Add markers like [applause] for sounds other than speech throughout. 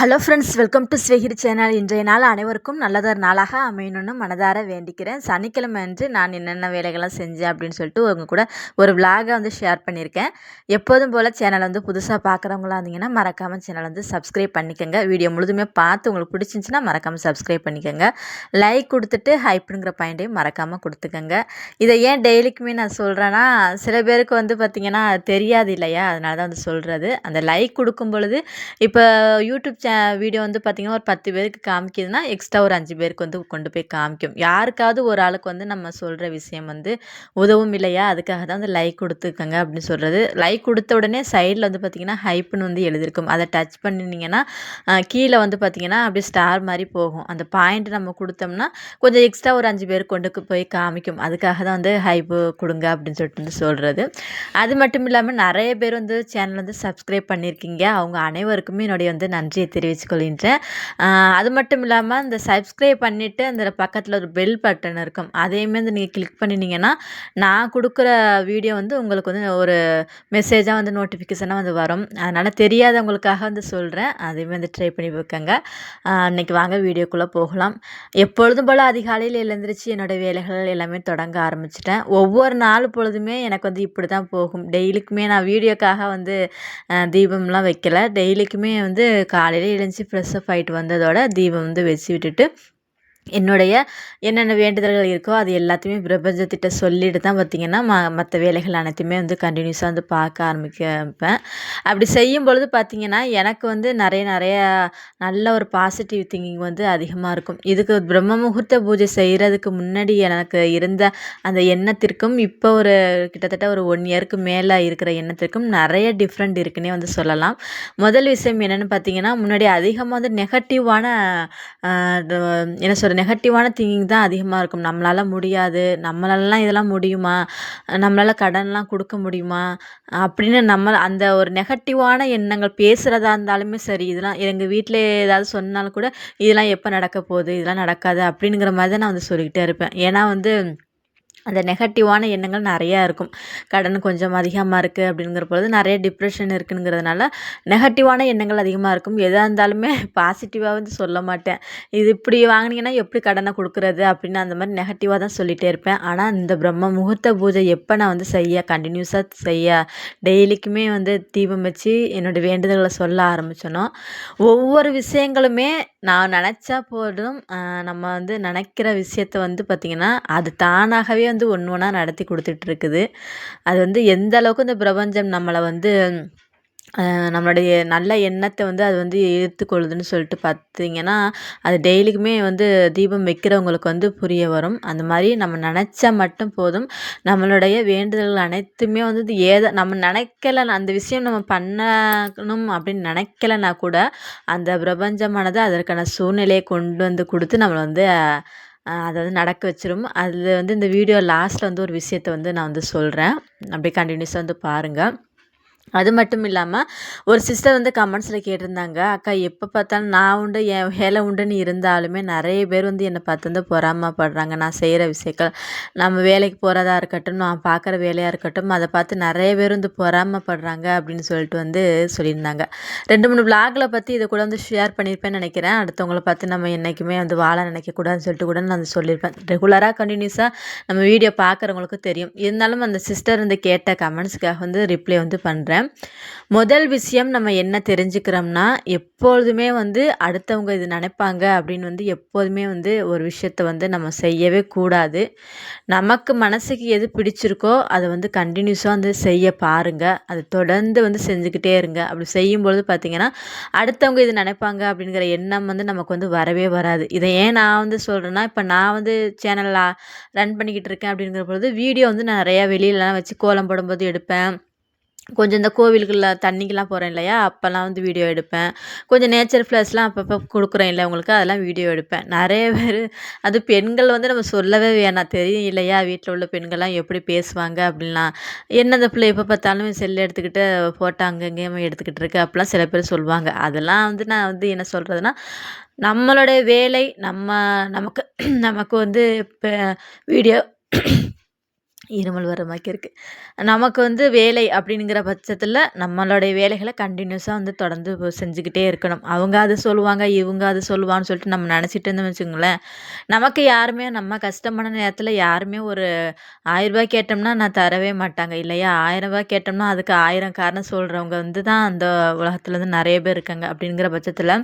Hello friends welcome to ஸ்வெகிரி channel இன்றைய நாள் அனைவருக்கும் நல்லதொரு நாளாக அமையணும்னு மனதார வேண்டிக்கிறேன். சனிக்கிழமை அன்று நான் என்னென்ன வேலைகள்லாம் செஞ்சேன் அப்படின்னு சொல்லிட்டு உங்கள் கூட ஒரு விலாகை வந்து ஷேர் பண்ணியிருக்கேன். எப்போதும் போல் சேனல் வந்து புதுசாக பார்க்குறவங்களா இருந்தீங்கன்னா மறக்காமல் சேனல் வந்து சப்ஸ்கிரைப் பண்ணிக்கோங்க. வீடியோ முழுதுமே பார்த்து உங்களுக்கு பிடிச்சிருந்துச்சின்னா மறக்காமல் சப்ஸ்கிரைப் பண்ணிக்கோங்க. லைக் கொடுத்துட்டு ஹைப்புங்கிற பாயிண்ட்டையும் மறக்காமல் கொடுத்துக்கோங்க. இதை ஏன் டெய்லிக்குமே நான் சொல்கிறேன்னா சில பேருக்கு வந்து பார்த்திங்கன்னா தெரியாது இல்லையா? அதனால தான் வந்து சொல்கிறது அந்த லைக் கொடுக்கும் பொழுது இப்போ யூடியூப் சேனல் வீடியோ வந்து பார்த்திங்கன்னா ஒரு பத்து பேருக்கு காமிக்குதுன்னா எக்ஸ்ட்ரா ஒரு அஞ்சு பேருக்கு வந்து கொண்டு போய் காமிக்கும். யாருக்காவது ஒரு ஆளுக்கு வந்து நம்ம சொல்கிற விஷயம் வந்து உதவும் இல்லையா? அதுக்காக தான் வந்து லைக் கொடுத்துக்கங்க அப்படின்னு சொல்கிறது லைக் கொடுத்த உடனே சைடில் வந்து பார்த்திங்கன்னா ஹைப்புன்னு வந்து எழுதியிருக்கும். அதை டச் பண்ணினீங்கன்னா கீழே வந்து பார்த்திங்கன்னா அப்படியே ஸ்டார் மாதிரி போகும். அந்த பாயிண்ட் நம்ம கொடுத்தோம்னா கொஞ்சம் எக்ஸ்ட்ரா ஒரு அஞ்சு பேர் கொண்டு போய் காமிக்கும். அதுக்காக தான் வந்து ஹைப்பு கொடுங்க அப்படின்னு சொல்லிட்டு வந்து சொல்கிறது அது மட்டும் இல்லாமல் நிறைய பேர் வந்து சேனல் வந்து சப்ஸ்கிரைப் பண்ணியிருக்கீங்க. அவங்க அனைவருக்குமே என்னுடைய வந்து நன்றியை தெரிவித்துக்கொள்கின்றேன் அது மட்டும் இல்லாமல் இந்த சப்ஸ்கிரைப் பண்ணிவிட்டு அந்த பக்கத்தில் ஒரு பெல் பட்டன் இருக்கும். அதையுமே வந்து நீங்கள் கிளிக் பண்ணினீங்கன்னா நான் கொடுக்குற வீடியோ வந்து உங்களுக்கு வந்து ஒரு மெசேஜாக வந்து நோட்டிஃபிகேஷனாக வந்து வரும். அதனால் தெரியாதவங்களுக்காக வந்து சொல்கிறேன் அதையுமே வந்து ட்ரை பண்ணி பார்க்கங்க இன்றைக்கி வாங்க வீடியோக்குள்ளே போகலாம். எப்பொழுதும் போல் அதிகாலையில் எழுந்திரிச்சு என்னோடய வேலைகள் எல்லாமே தொடங்க ஆரம்பிச்சிட்டேன். ஒவ்வொரு நாள் பொழுதுமே எனக்கு வந்து இப்படி தான் போகும். டெய்லிக்குமே நான் வீடியோக்காக வந்து தீபம்லாம் வைக்கல. டெய்லிக்குமே வந்து காலையில் காலையில் எழுந்துச்சி ஃப்ரெஷ்ஷப் ஆகிட்டு வந்ததோட தீபம் வந்து வச்சு விட்டுட்டு என்னுடைய என்னென்ன வேண்டுதல்கள் இருக்கோ அது எல்லாத்தையுமே பிரபஞ்சத்திட்ட சொல்லிட்டு தான் பார்த்திங்கன்னா ம மற்ற வேலைகள் அனைத்துமே வந்து கண்டினியூஸாக வந்து பார்க்க ஆரம்பிக்கப்பேன் அப்படி செய்யும் பொழுது பார்த்திங்கன்னா எனக்கு வந்து நிறைய நிறைய நல்ல ஒரு பாசிட்டிவ் திங்கிங் வந்து அதிகமாக இருக்கும். இதுக்கு பிரம்ம முகூர்த்த பூஜை செய்கிறதுக்கு முன்னாடி எனக்கு இருந்த அந்த எண்ணத்திற்கும் இப்போ ஒரு கிட்டத்தட்ட ஒரு ஒன் இயருக்கு மேலே இருக்கிற எண்ணத்திற்கும் நிறைய டிஃப்ரெண்ட் இருக்குன்னே வந்து சொல்லலாம். முதல் விஷயம் என்னென்னு பார்த்திங்கன்னா முன்னாடி அதிகமாக வந்து நெகட்டிவான என்ன சொல்கிற நெகட்டிவான திங்கிங் தான் அதிகமாக இருக்கும். நம்மளால் முடியாது. நம்மளாலலாம் இதெல்லாம் முடியுமா? நம்மளால் கடன்லாம் கொடுக்க முடியுமா? அப்படின்னு நம்ம அந்த ஒரு நெகட்டிவான எண்ணங்கள் பேசுகிறதா இருந்தாலுமே சரி இதெல்லாம் எங்கள் வீட்டில் ஏதாவது சொன்னாலும் கூட இதெல்லாம் எப்போ நடக்க போகுது? இதெல்லாம் நடக்காது அப்படிங்கிற மாதிரி தான் நான் வந்து சொல்லிக்கிட்டே இருப்பேன். ஏன்னா வந்து அந்த நெகட்டிவான எண்ணங்கள் நிறையா இருக்கும். கடன் கொஞ்சம் அதிகமாக இருக்குது அப்படிங்கிற பொழுது நிறைய டிப்ரெஷன் இருக்குங்கிறதுனால நெகட்டிவான எண்ணங்கள் அதிகமாக இருக்கும். எதாக இருந்தாலுமே பாசிட்டிவாக வந்து சொல்ல மாட்டேன். இது இப்படி வாங்கினீங்கன்னா எப்படி கடனை கொடுக்குறது அப்படின்னு அந்த மாதிரி நெகட்டிவாக தான் சொல்லிகிட்டே இருப்பேன். ஆனால் இந்த பிரம்ம முகூர்த்த பூஜை எப்போ நான் வந்து செய்ய கண்டினியூஸாக செய்ய டெய்லிக்குமே வந்து தீபம் வச்சு என்னோடய வேண்டுதல்களை சொல்ல ஆரம்பித்தனோ ஒவ்வொரு விஷயங்களுமே நான் நினச்சா போதும். நம்ம வந்து நினைக்கிற விஷயத்த வந்து பார்த்திங்கன்னா அது தானாகவே வந்து ஒன்று ஒன்றா நடத்தி கொடுத்துட்ருக்குது அது வந்து எந்த அளவுக்கு இந்த பிரபஞ்சம் நம்மளை வந்து நம்மளுடைய நல்ல எண்ணத்தை வந்து அது வந்து ஏற்றுக்கொள்ளுதுன்னு சொல்லிட்டு பார்த்தீங்கன்னா அது டெய்லிக்குமே வந்து தீபம் வைக்கிறவங்களுக்கு வந்து புரிய வரும். அந்த மாதிரி நம்ம நினச்சா மட்டும் போதும். நம்மளுடைய வேண்டுதல்கள் அனைத்துமே வந்து ஏதோ நம்ம நினைக்கல அந்த விஷயம் நம்ம பண்ணணும் அப்படின்னு நினைக்கலனா கூட அந்த பிரபஞ்சமானது அதற்கான சூழ்நிலையை கொண்டு வந்து கொடுத்து நம்மளை வந்து அதை வந்து நடக்க வச்சிரும். அதில் வந்து இந்த வீடியோ லாஸ்ட்டில் வந்து ஒரு விஷயத்த வந்து நான் வந்து சொல்கிறேன் அப்படியே கண்டினியூஸாக வந்து பாருங்கள் அது மட்டும் இல்லாமல் ஒரு சிஸ்டர் வந்து கமெண்ட்ஸில் கேட்டிருந்தாங்க அக்கா எப்போ பார்த்தாலும் நான் உண்டு என் வேலை உண்டுன்னு இருந்தாலுமே நிறைய பேர் வந்து என்னை பார்த்து வந்து பொறாமப்படுறாங்க. நான் செய்கிற விஷயங்கள் நம்ம வேலைக்கு போகிறதா இருக்கட்டும் நான் பார்க்குற வேலையாக இருக்கட்டும் அதை பார்த்து நிறைய பேர் வந்து பொறாமப்படுறாங்க அப்படின்னு சொல்லிட்டு வந்து சொல்லியிருந்தாங்க. ரெண்டு மூணு விளாகில் பற்றி இதை கூட வந்து ஷேர் பண்ணியிருப்பேன்னு நினைக்கிறேன். அடுத்தவங்களை பார்த்து நம்ம என்றைக்குமே வந்து வாழ நினைக்கக்கூடாதுன்னு சொல்லிட்டு கூட நான் வந்து சொல்லியிருப்பேன். ரெகுலராக கண்டினியூஸாக நம்ம வீடியோ பார்க்குறவங்களுக்கு தெரியும். இருந்தாலும் அந்த சிஸ்டர் வந்து கேட்ட கமெண்ட்ஸ்க்காக வந்து ரிப்ளை வந்து பண்ணுறேன் முதல் விஷயம் நம்ம என்ன தெரிஞ்சுக்கிறோம்னா எப்பொழுதுமே வந்து அடுத்தவங்க இது நினைப்பாங்க அப்படின்னு வந்து எப்போதுமே வந்து ஒரு விஷயத்த வந்து நம்ம செய்யவே கூடாது. நமக்கு மனசுக்கு எது பிடிச்சிருக்கோ அதை வந்து கண்டினியூஸாக வந்து செய்ய பாருங்கள் அது தொடர்ந்து வந்து செஞ்சுக்கிட்டே இருங்க. அப்படி செய்யும்பொழுது பார்த்திங்கன்னா அடுத்தவங்க இது நினைப்பாங்க அப்படிங்கிற எண்ணம் வந்து நமக்கு வந்து வரவே வராது. இதை ஏன் நான் வந்து சொல்கிறேன்னா இப்போ நான் வந்து சேனலில் ரன் பண்ணிக்கிட்டு இருக்கேன் அப்படிங்கிற பொழுது வீடியோ வந்து நான் நிறையா வெளியிலலாம் வச்சு கோலம் போடும்போது எடுப்பேன். கொஞ்சம் இந்த கோவிலுக்குள்ள தண்ணிக்கெலாம் போகிறேன் இல்லையா? அப்போல்லாம் வந்து வீடியோ எடுப்பேன். கொஞ்சம் நேச்சர் ஃப்ளஸ்லாம் அப்பப்போ கொடுக்குறேன் இல்லை உங்களுக்கு? அதெல்லாம் வீடியோ எடுப்பேன். நிறைய பேர் அது பெண்கள் வந்து நம்ம சொல்லவே வேணாம். தெரியும் இல்லையா? வீட்டில் உள்ள பெண்கள்லாம் எப்படி பேசுவாங்க அப்படின்லாம் என்ன அந்த பிள்ளை எப்போ பார்த்தாலும் செல் எடுத்துக்கிட்டு ஃபோட்டோ அங்கங்கேயுமே எடுத்துக்கிட்டு இருக்கு. அப்படிலாம் சில பேர் சொல்லுவாங்க. அதெல்லாம் வந்து நான் வந்து என்ன சொல்கிறதுனா நம்மளுடைய வேலை நம்ம நமக்கு [clears throat] நமக்கு வந்து இப்போ வீடியோ இருமல் வர மாதிரி இருக்குது நமக்கு வந்து வேலை அப்படிங்கிற பட்சத்தில் நம்மளுடைய வேலைகளை கண்டினியூஸாக வந்து தொடர்ந்து செஞ்சுக்கிட்டே இருக்கணும். அவங்க அது சொல்லுவாங்க இவங்க அது சொல்லுவான்னு சொல்லிட்டு நம்ம நினச்சிட்டு இருந்தோம்னு வச்சுக்கோங்களேன். நமக்கு யாருமே நம்ம கஷ்டமான நேரத்தில் யாருமே ஒரு ஆயிரரூபா கேட்டோம்னா நான் தரவே மாட்டாங்க இல்லையா? ஆயிரரூபா கேட்டோம்னா அதுக்கு ஆயிரம் காரணம் சொல்கிறவங்க வந்து தான் அந்த உலகத்தில் வந்து நிறைய பேர் இருக்காங்க அப்படிங்கிற பட்சத்தில்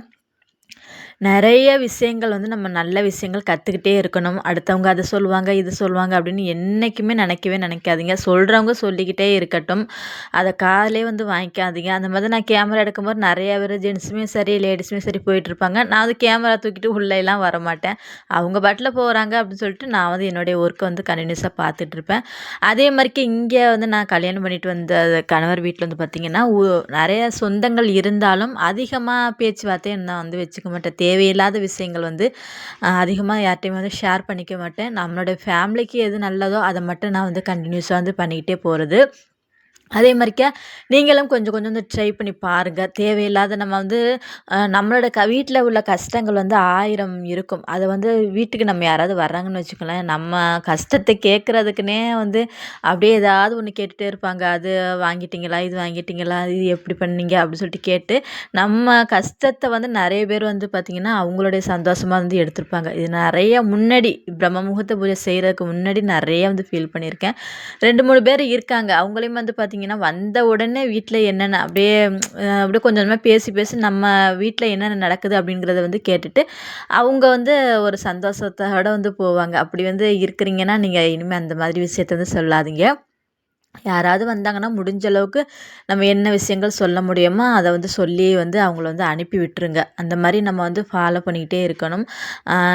நிறைய விஷயங்கள் வந்து நம்ம நல்ல விஷயங்கள் கற்றுக்கிட்டே இருக்கணும். அடுத்தவங்க அதை சொல்லுவாங்க இது சொல்லுவாங்க அப்படின்னு என்றைக்குமே நினைக்கவே நினைக்காதீங்க. சொல்கிறவங்க சொல்லிக்கிட்டே இருக்கட்டும். அதை காதலே வந்து வாங்கிக்காதீங்க. அந்த மாதிரி நான் கேமரா எடுக்கும்போது நிறைய பேர் ஜென்ஸுமே சரி லேடிஸுமே சரி போயிட்டுருப்பாங்க நான் அது கேமரா தூக்கிட்டு உள்ளேலாம் வர மாட்டேன். அவங்க பாட்டில் போகிறாங்க அப்படின்னு சொல்லிட்டு நான் வந்து என்னுடைய ஒர்க்கை வந்து கண்டினியூஸாக பார்த்துட்ருப்பேன் அதே மாதிரிக்கு இங்கே வந்து நான் கல்யாணம் பண்ணிட்டு வந்த கணவர் வீட்டில் வந்து பார்த்திங்கன்னா நிறைய சொந்தங்கள் இருந்தாலும் அதிகமாக பேச்சுவார்த்தையை நான் வந்து வச்சுக்க மாட்டேன். தேவையில்லாத விஷயங்கள் வந்து அதிகமாக யார்ட்டையும் வந்து ஷேர் பண்ணிக்க மாட்டேன். நம்மளுடைய ஃபேமிலிக்கு எது நல்லதோ அதை மட்டும் நான் வந்து கண்டினியூஸாக வந்து பண்ணிக்கிட்டே போகிறது அதே மாதிரிக்க நீங்களும் கொஞ்சம் கொஞ்சம் வந்து ட்ரை பண்ணி பாருங்கள் தேவையில்லாத நம்ம வந்து நம்மளோட க வீட்டில் உள்ள கஷ்டங்கள் வந்து ஆயிரம் இருக்கும். அதை வந்து வீட்டுக்கு நம்ம யாராவது வர்றாங்கன்னு வச்சுக்கோங்களேன் நம்ம கஷ்டத்தை கேட்குறதுக்குனே வந்து அப்படியே ஏதாவது ஒன்று கேட்டுகிட்டே இருப்பாங்க. அது வாங்கிட்டீங்களா இது வாங்கிட்டீங்களா இது எப்படி பண்ணீங்க அப்படின்னு சொல்லிட்டு கேட்டு நம்ம கஷ்டத்தை வந்து நிறைய பேர் வந்து பார்த்திங்கன்னா அவங்களுடைய சந்தோஷமாக வந்து எடுத்திருப்பாங்க. இது நிறைய முன்னாடி பிரம்ம முகூர்த்த பூஜை செய்கிறதுக்கு முன்னாடி நிறைய வந்து ஃபீல் பண்ணியிருக்கேன். ரெண்டு மூணு பேர் இருக்காங்க. அவங்களையும் வந்து பார்த்திங்கன்னா பார்த்திங்கன்னா வந்த உடனே வீட்டில் என்னென்ன அப்படியே அப்படியே கொஞ்சம் கொஞ்சமாக பேசி பேசி நம்ம வீட்டில் என்னென்ன நடக்குது அப்படிங்கிறத வந்து கேட்டுட்டு அவங்க வந்து ஒரு சந்தோஷத்தோட வந்து போவாங்க. அப்படி வந்து இருக்கிறீங்கன்னா நீங்கள் இனிமேல் அந்த மாதிரி விஷயத்த வந்து சொல்லாதீங்க. யாராவது வந்தாங்கன்னா முடிஞ்ச அளவுக்கு நம்ம என்ன விஷயங்கள் சொல்ல முடியுமோ அதை வந்து சொல்லி வந்து அவங்கள வந்து அனுப்பி விட்டுருங்க. அந்த மாதிரி நம்ம வந்து ஃபாலோ பண்ணிக்கிட்டே இருக்கணும்.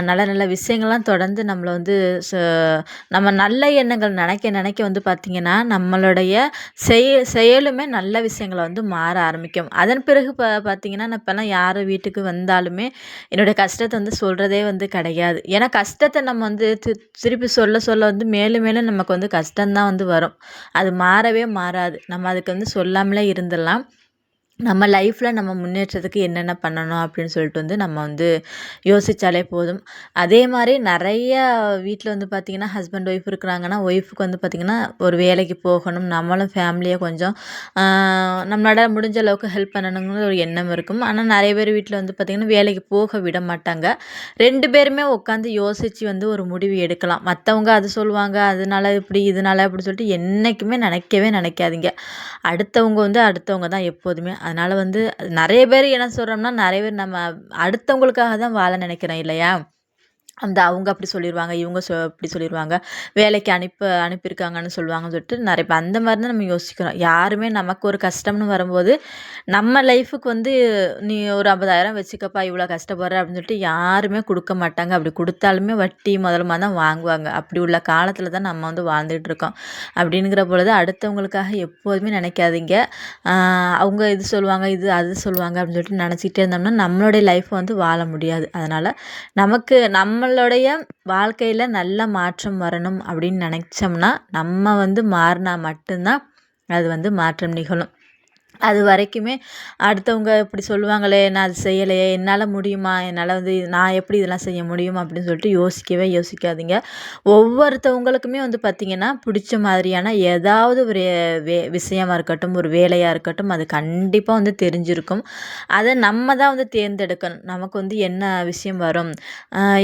நல்ல நல்ல விஷயங்கள்லாம் தொடர்ந்து நம்மளை வந்து நம்ம நல்ல எண்ணங்கள் நினைக்க நினைக்க வந்து பார்த்திங்கன்னா நம்மளுடைய செய செயலுமே நல்ல விஷயங்களை வந்து மாற ஆரம்பிக்கும். அதன் பிறகு ப பார்த்திங்கன்னா நான் இப்போல்லாம் யார் வீட்டுக்கு வந்தாலுமே என்னுடைய கஷ்டத்தை வந்து சொல்கிறதே வந்து கிடையாது. ஏன்னா கஷ்டத்தை நம்ம வந்து திருப்பி சொல்ல சொல்ல வந்து மேலும் மேலும் நமக்கு வந்து கஷ்டம்தான் வந்து வரும். அது மாறவே மாறாது. நம்ம அதுக்கு வந்து சொல்லாமலே இருந்துடலாம். நம்ம லைஃப்பில் நம்ம முன்னேற்றத்துக்கு என்னென்ன பண்ணணும் அப்படின்னு சொல்லிட்டு வந்து நம்ம வந்து யோசித்தாலே போதும். அதே மாதிரி நிறைய வீட்டில் வந்து பார்த்திங்கன்னா ஹஸ்பண்ட் ஒய்ஃப் இருக்கிறாங்கன்னா ஒய்ஃபுக்கு வந்து பார்த்திங்கன்னா ஒரு வேலைக்கு போகணும். நம்மளும் ஃபேமிலியை கொஞ்சம் நம்மளால் முடிஞ்ச அளவுக்கு ஹெல்ப் பண்ணணுங்கிற ஒரு எண்ணம் இருக்கும். ஆனால் நிறைய பேர் வீட்டில் வந்து பார்த்திங்கன்னா வேலைக்கு போக விட மாட்டாங்க. ரெண்டு பேருமே உட்காந்து யோசித்து வந்து ஒரு முடிவு எடுக்கலாம். மற்றவங்க அது சொல்லுவாங்க அதனால இப்படி இதனால அப்படி சொல்லிட்டு என்றைக்குமே நினைக்கவே நினைக்காதீங்க. அடுத்தவங்க வந்து அடுத்தவங்க தான் எப்போதுமே. அதனால் வந்து நிறைய பேர் என்ன சொல்கிறோம்னா நிறைய பேர் நம்ம அடுத்தவங்களுக்காக தான் வாழ நினைக்கிறோம் இல்லையா? அந்த அவங்க அப்படி சொல்லிடுவாங்க இவங்க சொ இப்படி சொல்லிடுவாங்க வேலைக்கு அனுப்ப அனுப்பியிருக்காங்கன்னு சொல்லுவாங்கன்னு சொல்லிட்டு நிறைய இப்போ அந்த மாதிரி தான் நம்ம யோசிக்கிறோம். யாருமே நமக்கு ஒரு கஷ்டம்னு வரும்போது நம்ம லைஃபுக்கு வந்து நீ ஒரு ஐம்பதாயிரம் வச்சுக்கப்பா இவ்வளோ கஷ்டப்படுற அப்படின்னு சொல்லிட்டு யாருமே கொடுக்க மாட்டாங்க. அப்படி கொடுத்தாலுமே வட்டி முதலமாக தான் வாங்குவாங்க. அப்படி உள்ள காலத்தில் தான் நம்ம வந்து வாழ்ந்துகிட்டு இருக்கோம். அப்படிங்கிற பொழுது அடுத்தவங்களுக்காக எப்போதுமே நினைக்காதீங்க. அவங்க இது சொல்லுவாங்க இது அது சொல்லுவாங்க அப்படின்னு சொல்லிட்டு நினச்சிக்கிட்டே இருந்தோம்னா நம்மளுடைய லைஃப் வந்து வாழ முடியாது. அதனால் நமக்கு நம்ம நம்மளுடைய வாழ்க்கையில் நல்ல மாற்றம் வரணும் அப்படின்னு நினச்சோம்னா நம்ம வந்து மாறினா மட்டும்தான் அது வந்து மாற்றம் நிகழும். அது வரைக்குமே அடுத்தவங்க இப்படி சொல்லுவாங்களே நான் அது செய்யலையே என்னால் முடியுமா? என்னால் வந்து நான் எப்படி இதெல்லாம் செய்ய முடியும்? அப்படின்னு சொல்லிட்டு யோசிக்கவே யோசிக்காதீங்க. ஒவ்வொருத்தவங்களுக்குமே வந்து பார்த்திங்கன்னா பிடிச்ச மாதிரியான ஏதாவது ஒரு வே விஷயமா இருக்கட்டும் ஒரு வேலையாக இருக்கட்டும் அது கண்டிப்பாக வந்து தெரிஞ்சிருக்கும். அதை நம்ம தான் வந்து தேர்ந்தெடுக்கணும். நமக்கு வந்து என்ன விஷயம் வரும்?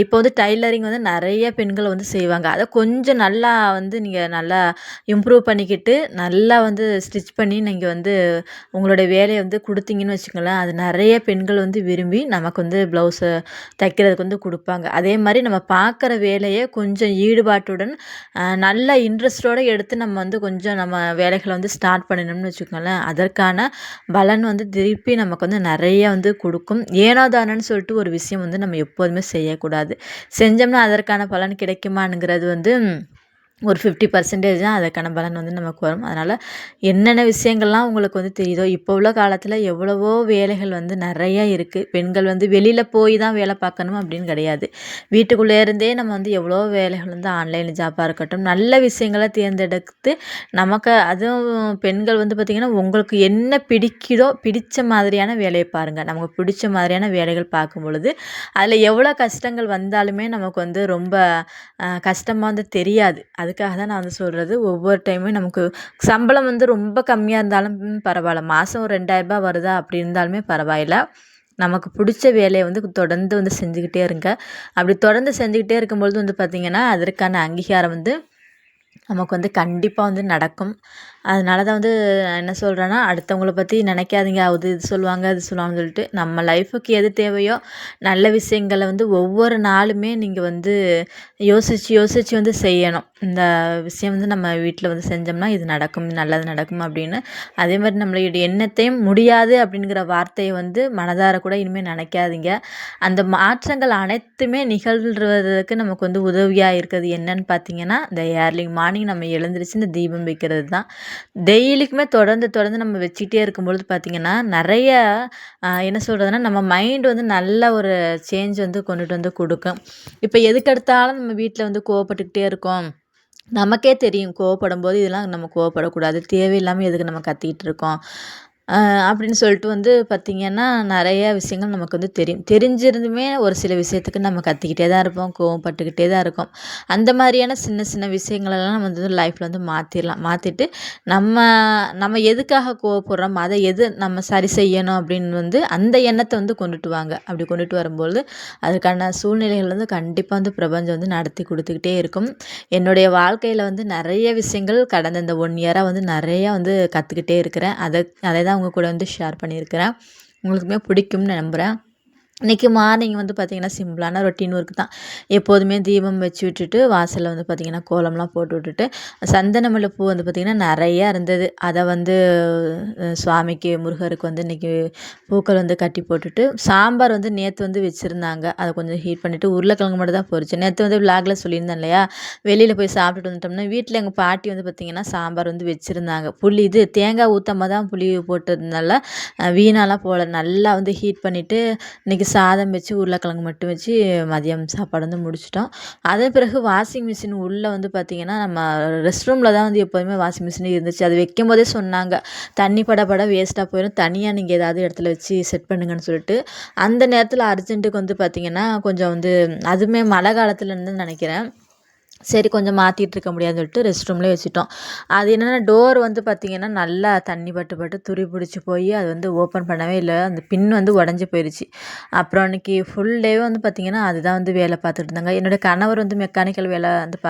இப்போ வந்து டைலரிங் வந்து நிறைய பெண்கள் வந்து செய்வாங்க. அதை கொஞ்சம் நல்லா வந்து நீங்கள் நல்லா இம்ப்ரூவ் பண்ணிக்கிட்டு நல்லா வந்து ஸ்டிச் பண்ணி நீங்கள் வந்து உங்களுடைய வேலையை வந்து கொடுத்தீங்கன்னு வச்சுக்கோங்களேன் அது நிறைய பெண்கள் வந்து விரும்பி நமக்கு வந்து ப்ளவுஸை தைக்கிறதுக்கு வந்து கொடுப்பாங்க. அதே மாதிரி நம்ம பார்க்குற வேலையை கொஞ்சம் ஈடுபாட்டுடன் நல்ல இன்ட்ரெஸ்டோடு எடுத்து நம்ம வந்து கொஞ்சம் நம்ம வேலைகளை வந்து ஸ்டார்ட் பண்ணணும்னு வச்சுக்கோங்களேன். அதற்கான பலன் வந்து திருப்பி நமக்கு வந்து நிறைய வந்து கொடுக்கும். ஏனோ தானன்னு சொல்லிட்டு ஒரு விஷயம் வந்து நம்ம எப்போதுமே செய்யக்கூடாது. செஞ்சோம்னா அதற்கான பலன் கிடைக்குமானுங்கிறது வந்து ஒரு ஃபிஃப்டி பர்சன்டேஜ் தான் அதுக்கான பலன் வந்து நமக்கு வரும். அதனால் என்னென்ன விஷயங்கள்லாம் உங்களுக்கு வந்து தெரியுதோ இப்போ உள்ள காலத்தில் எவ்வளவோ வேலைகள் வந்து நிறையா இருக்குது பெண்கள் வந்து வெளியில் போய் தான் வேலை பார்க்கணும் அப்படின்னு கிடையாது. வீட்டுக்குள்ளே இருந்தே நம்ம வந்து எவ்வளோ வேலைகள் வந்து ஆன்லைன் ஜாப்பாக இருக்கட்டும் நல்ல விஷயங்களை தேர்ந்தெடுத்து நமக்கு அதுவும் பெண்கள் வந்து பார்த்திங்கன்னா உங்களுக்கு என்ன பிடிக்குதோ பிடித்த மாதிரியான வேலையை பாருங்கள் நமக்கு பிடிச்ச மாதிரியான வேலைகள் பார்க்கும் பொழுது அதில் எவ்வளோ கஷ்டங்கள் வந்தாலுமே நமக்கு வந்து ரொம்ப கஷ்டமாக வந்து தெரியாது. அது அதுக்காக தான் நான் வந்து சொல்கிறது ஒவ்வொரு டைமும் நமக்கு சம்பளம் வந்து ரொம்ப கம்மியாக இருந்தாலும் பரவாயில்ல. மாதம் ஒரு ரெண்டாயிரரூபா வருதா அப்படி இருந்தாலுமே பரவாயில்ல. நமக்கு பிடிச்ச வேலையை வந்து தொடர்ந்து வந்து செஞ்சுக்கிட்டே இருங்க. அப்படி தொடர்ந்து செஞ்சுக்கிட்டே இருக்கும்பொழுது வந்து பார்த்திங்கன்னா அதற்கான அங்கீகாரம் வந்து நமக்கு வந்து கண்டிப்பாக வந்து நடக்கும். அதனால தான் வந்து என்ன சொல்கிறேன்னா அடுத்தவங்கள பற்றி நினைக்காதீங்க. அது இது சொல்லுவாங்க அது சொல்லுவாங்கன்னு சொல்லிட்டு நம்ம லைஃபுக்கு எது தேவையோ நல்ல விஷயங்களை வந்து ஒவ்வொரு நாளுமே நீங்கள் வந்து யோசித்து யோசித்து வந்து செய்யணும். இந்த விஷயம் வந்து நம்ம வீட்டில் வந்து செஞ்சோம்னா இது நடக்கும் நல்லது நடக்கும் அப்படின்னு. அதே மாதிரி நம்மளுடைய எண்ணத்தையும் முடியாது அப்படிங்கிற வார்த்தையை வந்து மனதார கூட இனிமேல் நினைக்காதீங்க. அந்த மாற்றங்கள் அனைத்துமே நிகழ்வதற்கு நமக்கு வந்து உதவியாக இருக்கிறது என்னன்னு பார்த்தீங்கன்னா இந்த ஏர்லி மார்னிங் நம்ம எழுந்திரிச்சு இந்த தீபம் வைக்கிறது தான். டெய்லிக்குமே தொடர்ந்து தொடர்ந்து நம்ம வச்சுக்கிட்டே இருக்கும்பொழுது பார்த்திங்கன்னா நிறைய என்ன சொல்கிறதுனா நம்ம மைண்ட் வந்து நல்ல ஒரு சேஞ்ச் வந்து கொண்டுட்டு வந்து கொடுக்கும். இப்போ எதுக்கெடுத்தாலும் நம்ம வீட்டில் வந்து கோவப்பட்டுக்கிட்டே இருக்கோம். நமக்கே தெரியும் கோவப்படும் போது இதெல்லாம் நம்ம கோவப்படக்கூடாது. தேவையில்லாமல் எதுக்கு நம்ம கத்திக்கிட்டு இருக்கோம். அப்படின்னு சொல்லிட்டு வந்து பார்த்திங்கன்னா நிறைய விஷயங்கள் நமக்கு வந்து தெரியும். தெரிஞ்சிருந்துமே ஒரு சில விஷயத்துக்கு நம்ம கத்திக்கிட்டே தான் இருப்போம் கோவப்பட்டுக்கிட்டே தான் இருக்கோம். அந்த மாதிரியான சின்ன சின்ன விஷயங்களெல்லாம் நம்ம வந்து லைஃப்பில் வந்து மாற்றிடலாம் மாற்றிட்டு நம்ம நம்ம எதுக்காக கோவப்படுறோம் அதை எது நம்ம சரி செய்யணும் அப்படின்னு வந்து அந்த எண்ணத்தை வந்து கொண்டுட்டு வாங்க. அப்படி கொண்டுட்டு வரும்பொழுது அதுக்கான சூழ்நிலைகள் வந்து கண்டிப்பாக வந்து பிரபஞ்சம் வந்து நடத்தி கொடுத்துக்கிட்டே இருக்கும். என்னுடைய வாழ்க்கையில் வந்து நிறைய விஷயங்கள் கடந்த இந்த ஒன் இயராக வந்து நிறையா வந்து கற்றுக்கிட்டே இருக்கிறேன். அதை அதை தான் உங்கள் கூட வந்து ஷேர் பண்ணியிருக்கிறேன். உங்களுக்குமே பிடிக்கும்னு நம்புகிறேன் இன்றைக்கி மார்னிங் வந்து பார்த்திங்கன்னா சிம்பிளான ரொட்டீன் ஒர்க் தான். எப்போதுமே தீபம் வச்சு விட்டுட்டு வாசலில் வந்து பார்த்திங்கன்னா கோலம்லாம் போட்டு விட்டுட்டு சந்தனமில்லை பூ வந்து பார்த்திங்கன்னா நிறையா இருந்தது. அதை வந்து சுவாமிக்கு முருகருக்கு வந்து இன்றைக்கி பூக்கள் வந்து கட்டி போட்டுட்டு சாம்பார் வந்து நேற்று வந்து வச்சுருந்தாங்க. அதை கொஞ்சம் ஹீட் பண்ணிவிட்டு உருளைக்கிழங்கு மட்டும் தான் பொறிச்சு நேற்று வந்து விளாகில் சொல்லியிருந்தேன் இல்லையா? வெளியில் போய் சாப்பிட்டுட்டு வந்துட்டோம்னா வீட்டில் எங்கள் பாட்டி வந்து பார்த்திங்கன்னா சாம்பார் வந்து வச்சுருந்தாங்க. புளி இது தேங்காய் ஊற்றாம தான் புளி போட்டதுனால வீணாலாம் போல நல்லா வந்து ஹீட் பண்ணிவிட்டு இன்றைக்கி சாதம் வச்சு உருளைக்கிழங்கு மட்டும் வச்சு மதியம் சாப்பாடு வந்து முடிச்சிட்டோம். அதன் பிறகு வாஷிங் மிஷின் உள்ளே வந்து பார்த்திங்கன்னா நம்ம ரெஸ்ட் ரூமில் தான் வந்து எப்போதுமே வாஷிங் மிஷின் இருந்துச்சு. அது வைக்கும் போதே சொன்னாங்க தண்ணி பட பட வேஸ்ட்டாக போயிடும் தனியாக நீங்கள் ஏதாவது இடத்துல வச்சு செட் பண்ணுங்கன்னு சொல்லிட்டு. அந்த நேரத்தில் அர்ஜென்ட்டுக்கு வந்து பார்த்திங்கன்னா கொஞ்சம் வந்து அதுவுமே மழை காலத்துலேருந்து நினைக்கிறேன். சரி கொஞ்சம் மாற்றிட்டு இருக்க முடியாதுன்னு சொல்லிட்டு ரெஸ்ட் ரூம்லேயே வச்சுட்டோம். அது என்னென்னா டோர் வந்து பார்த்திங்கன்னா நல்லா தண்ணி பட்டு பட்டு துரி பிடிச்சி போய் அது வந்து ஓப்பன் பண்ணவே இல்லை. அந்த பின் வந்து உடஞ்சி போயிடுச்சு அப்புறம் அன்றைக்கி ஃபுல் டேவே வந்து பார்த்திங்கன்னா அதுதான் வந்து வேலை பார்த்துட்டு இருந்தாங்க. என்னோடய கணவர் வந்து மெக்கானிக்கல் வேலை அந்த ப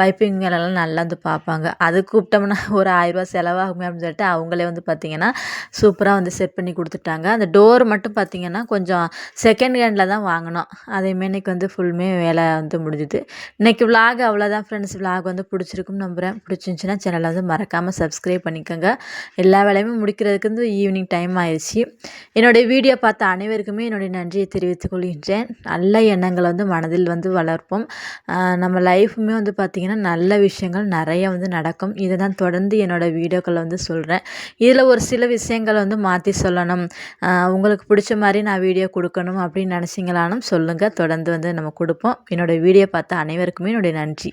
பைப்பிங் வேலைலாம் நல்லா வந்து பார்ப்பாங்க. அது கூப்பிட்டோம்னா ஒரு ஆயிரரூபா செலவாகுமே அப்படின்னு சொல்லிட்டு அவங்களே வந்து பார்த்திங்கன்னா சூப்பராக வந்து செட் பண்ணி கொடுத்துட்டாங்க. அந்த டோர் மட்டும் பார்த்திங்கன்னா கொஞ்சம் செகண்ட் ஹேண்டில் தான் வாங்கினோம். அதேமாரி இன்றைக்கி வந்து ஃபுல்லுமே வேலை வந்து முடிஞ்சுது. இன்றைக்கி விலாக் அவ்வளோதான் ஃப்ரெண்ட்ஸ் விலாக் வந்து பிடிச்சிருக்குன்னு நம்புகிறேன் பிடிச்சிருந்துச்சின்னா சேனலை வந்து மறக்காமல் சப்ஸ்கிரைப் பண்ணிக்கோங்க. எல்லா வேலையுமே முடிக்கிறதுக்கு வந்து ஈவினிங் டைம் ஆயிடுச்சு என்னுடைய வீடியோ பார்த்த அனைவருக்குமே என்னுடைய நன்றியை தெரிவித்துக் கொள்கின்றேன். நல்ல எண்ணங்களை வந்து மனதில் வந்து வளர்ப்போம். நம்ம லைஃப்புமே வந்து பார்த்திங்கன்னா நல்ல விஷயங்கள் நிறைய வந்து நடக்கும். இதை தான் தொடர்ந்து என்னோடய வீடியோக்களை வந்து சொல்கிறேன் இதில் ஒரு சில விஷயங்களை வந்து மாற்றி சொல்லணும். உங்களுக்கு பிடிச்ச மாதிரி நான் வீடியோ கொடுக்கணும் அப்படின்னு நினச்சிங்களானும் சொல்லுங்கள் தொடர்ந்து வந்து நம்ம கொடுப்போம். என்னோட வீடியோ பார்த்த அனைவருக்குமே என்னுடைய நன்றி. காஞ்சி